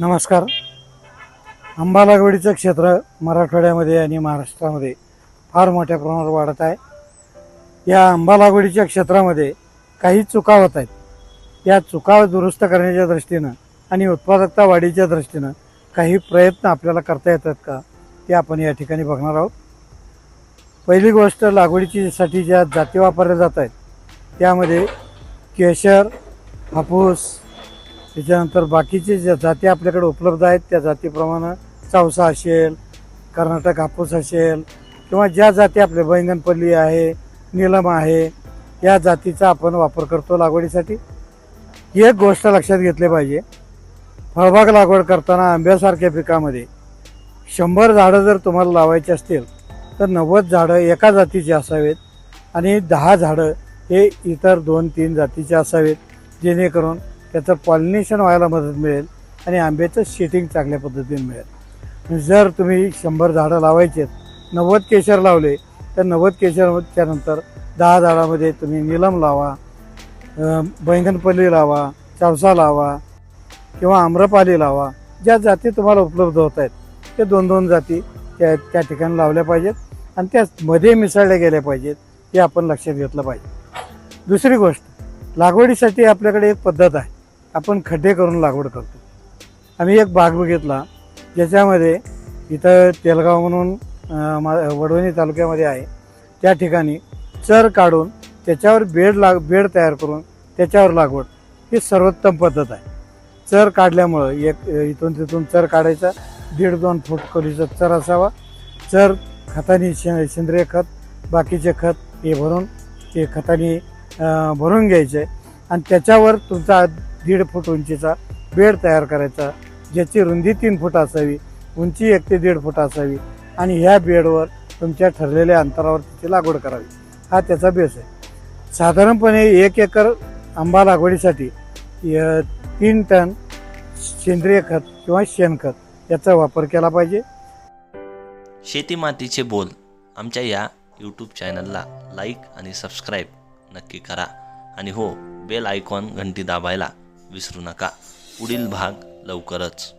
नमस्कार. आंबा लागवडीचं क्षेत्र मराठवाड्यामध्ये आणि महाराष्ट्रामध्ये फार मोठ्या प्रमाणावर वाढत आहे. या आंबा लागवडीच्या क्षेत्रामध्ये काही चुका होत आहेत. या चुका दुरुस्त करण्याच्या दृष्टीनं आणि उत्पादकता वाढीच्या दृष्टीनं काही प्रयत्न आपल्याला करता येतात का ते आपण या ठिकाणी बघणार आहोत. पहिली गोष्ट लागवडीची ज्या जाती वापरल्या जात आहेत त्यामध्ये केशर हापूस त्याच्यानंतर बाकीचे ज्या जाती आपल्याकडे उपलब्ध आहेत त्या जातीप्रमाणे चावसा असेल कर्नाटक हापूस असेल किंवा ज्या जाती आपल्या बैंगनपल्ली आहे नीलम आहे या जातीचा आपण वापर करतो लागवडीसाठी. ही एक गोष्ट लक्षात घेतली पाहिजे. फळबाग लागवड करताना आंब्यासारख्या पिकामध्ये शंभर झाडं जर तुम्हाला लावायची असतील तर नव्वद झाडं एका जातीची असावेत आणि दहा झाडं हे इतर दोन तीन जातीचे असावेत जेणेकरून त्याचं पॉलिनेशन व्हायला मदत मिळेल आणि आंब्याचं शेटिंग चांगल्या पद्धतीने मिळेल. जर तुम्ही शंभर झाडं लावायचे नव्वद केशर लावले तर नव्वद केशरच्या नंतर दहा झाडामध्ये तुम्ही निलम लावा बैंगनपल्ली लावा चावसा लावा किंवा आम्रपाली लावा. ज्या जाती तुम्हाला उपलब्ध होत आहेत ते दोन दोन जाती त्या त्या ठिकाणी लावल्या पाहिजेत आणि त्या मध्ये मिसळल्या गेल्या पाहिजेत हे आपण लक्षात घेतलं पाहिजे. दुसरी गोष्ट लागवडीसाठी आपल्याकडे एक पद्धत आहे. आपण खड्डे करून लागवड करतो. आम्ही एक बाग बघितला ज्याच्यामध्ये इथं तेलगाव म्हणून मा- वडवणी तालुक्यामध्ये आहे. त्या ठिकाणी चर काढून त्याच्यावर बेड लाग बेड तयार करून त्याच्यावर लागवड ही सर्वोत्तम पद्धत आहे. चर काढल्यामुळं एक इथून तिथून चर काढायचा दीड दोन फूट खोलीचा चर असावा. चर खतानी शे सेंद्रिय खत बाकीचे खत हे भरून ते खतानी भरून घ्यायचे. आणि त्याच्यावर तुमचा दीड फूट उंचीचा बेड तयार करायचा ज्याची रुंदी तीन फूट असावी उंची एक ते दीड फूट असावी आणि ह्या बेडवर तुमच्या ठरलेल्या अंतरावर त्याची लागवड करावी. हा त्याचा बेस आहे. साधारणपणे एक एकर आंबा लागवडीसाठी य- तीन टन सेंद्रिय खत किंवा शेणखत याचा वापर केला पाहिजे. शेती मातीचे बोल आमच्या या यूट्यूब चॅनलला लाईक आणि सबस्क्राईब नक्की करा. आणि हो बेल आयकॉन घंटी दाबायला विसरू नका. पुढील भाग लवकरच.